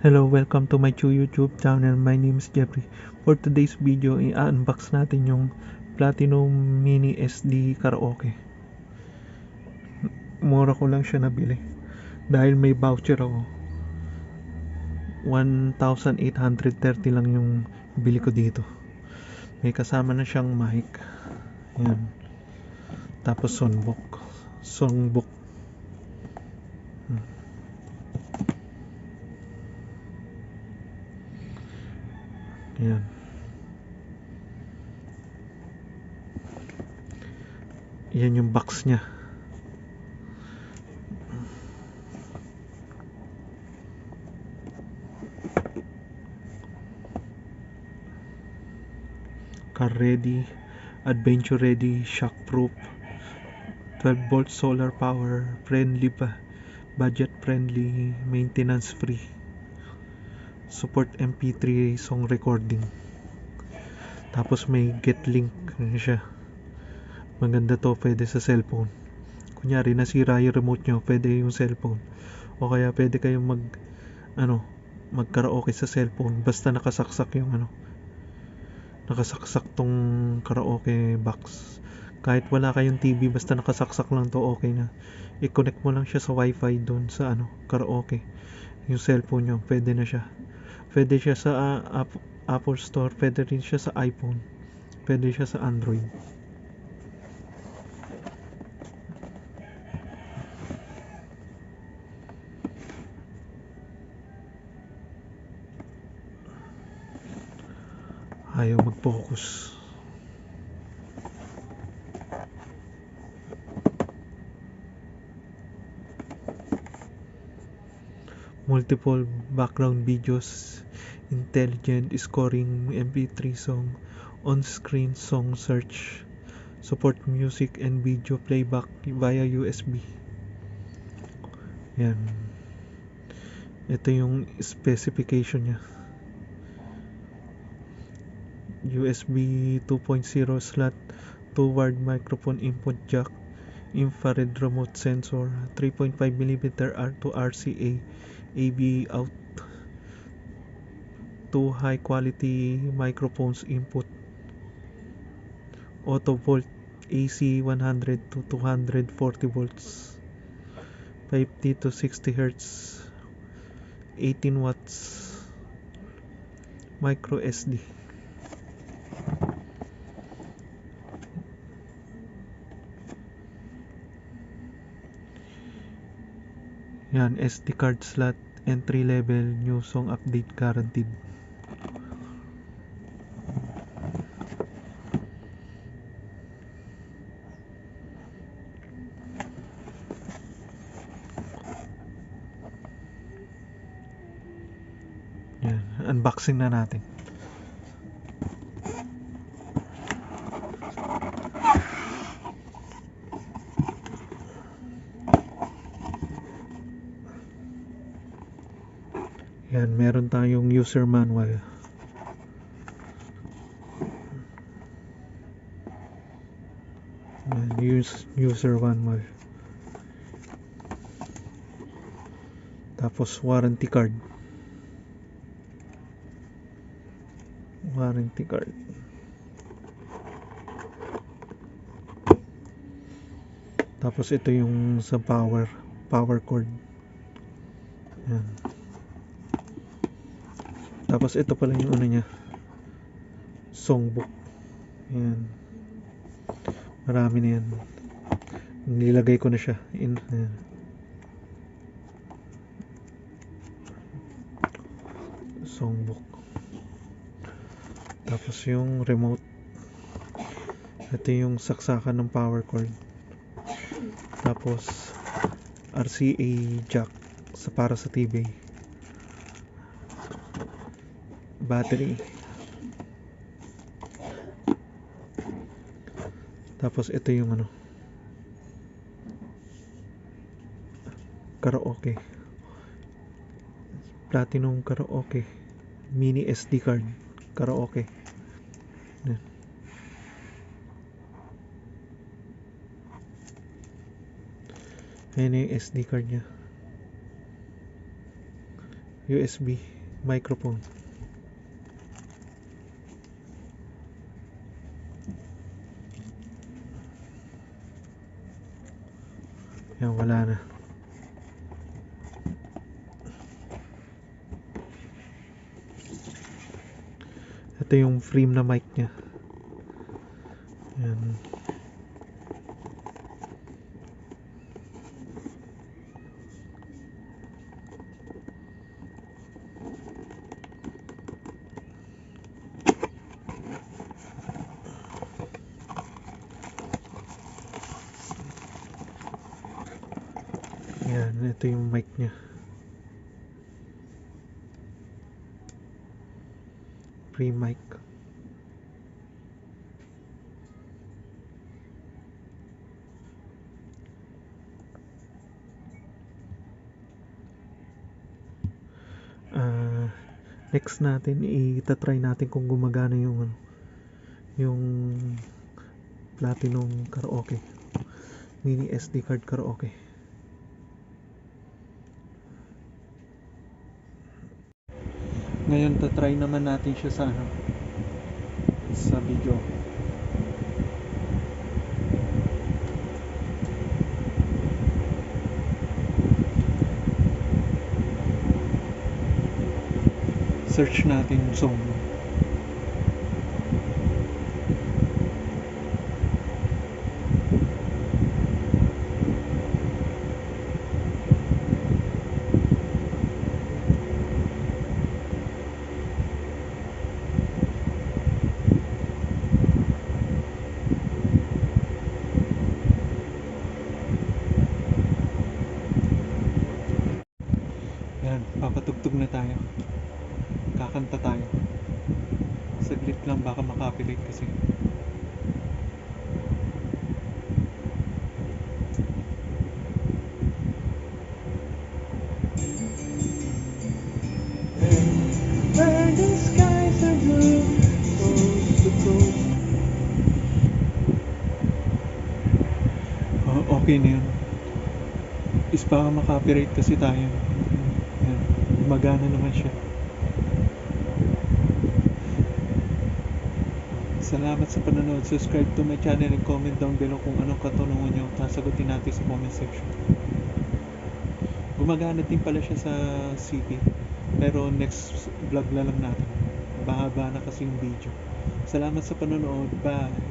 Hello, welcome to my YouTube channel. My name is Jeffrey. For today's video, i-unbox natin yung Platinum Mini SD Karaoke. Mura ko lang siya nabili. Dahil may voucher ako. 1,830 lang yung bili ko dito. May kasama na siyang mic. Yan. Tapos songbook. Songbook. Yan. Yan yung box niya. Car ready, adventure ready, shock proof, 12 volt solar power, friendly ba, budget friendly, maintenance free. Support MP3 song recording. Tapos may get link ano siya. Maganda to, pwede sa cellphone. Kunyari nasira yung remote nyo, pwede yung cellphone. O kaya pwede kayong mag ano, mag-karaoke sa cellphone basta nakasaksak yung ano nakasaksak tong karaoke box kahit wala kayong TV basta nakasaksak lang to okay na i-connect mo lang siya sa wifi doon sa ano karaoke yung cellphone nyo pwede na siya pwede siya sa uh, App, Apple Store pwede rin siya sa iPhone pwede siya sa Android. Ayaw mag-focus multiple background videos intelligent scoring mp3 song on-screen song search support music and video playback via USB yan. Ito yung specification niya. USB 2.0 slot, 2 wired microphone input jack, infrared remote sensor, 3.5mm R to RCA, AV out, 2 high quality microphones input, auto volt AC 100 to 240 volts, 50 to 60 hertz, 18 watts, micro SD. Yan, SD card slot, entry level, new song update guaranteed. Yan, unboxing na natin. Yan, meron tayong user manual. Yan, use, user manual. Tapos warranty card. Warranty card. Tapos ito yung sa power, power cord. Yan. Tapos ito pala yung ano niya. Songbook. Ayan. Marami na yan. Nilagay ko na siya. In, ayan. Songbook. Tapos yung remote. Ito yung saksakan ng power cord. Tapos RCA jack sa para sa TV battery. Tapos ito yung ano. Karaoke. Platinum karaoke. Mini SD card. Karaoke. Yan. Ayan yung SD card niya. USB microphone. Yan, wala na. Ito yung frame na mic niya. Yan. Yan, ito yung mic niya. Free mic. Ah, next natin i-try natin kung gumagana yung ano, yung Platinum karaoke. Mini SD card karaoke. Ngayon, tatry naman natin siya sa ano, sa video. Search natin yung song. Yan, papatugtog na tayo. Kakanta tayo. Saglit lang baka makapilate kasi. Oh, okay na yun. Is baka makapirate kasi tayo. Yan. Magana naman siya. Salamat sa panonood. Subscribe to my channel and comment down below kung anong katanungan nyo. Sasagutin natin sa comment section. Gumagana din pala siya sa CP. Pero next vlog na lang natin. Bahaba na kasi yung video. Salamat sa panonood. Bye!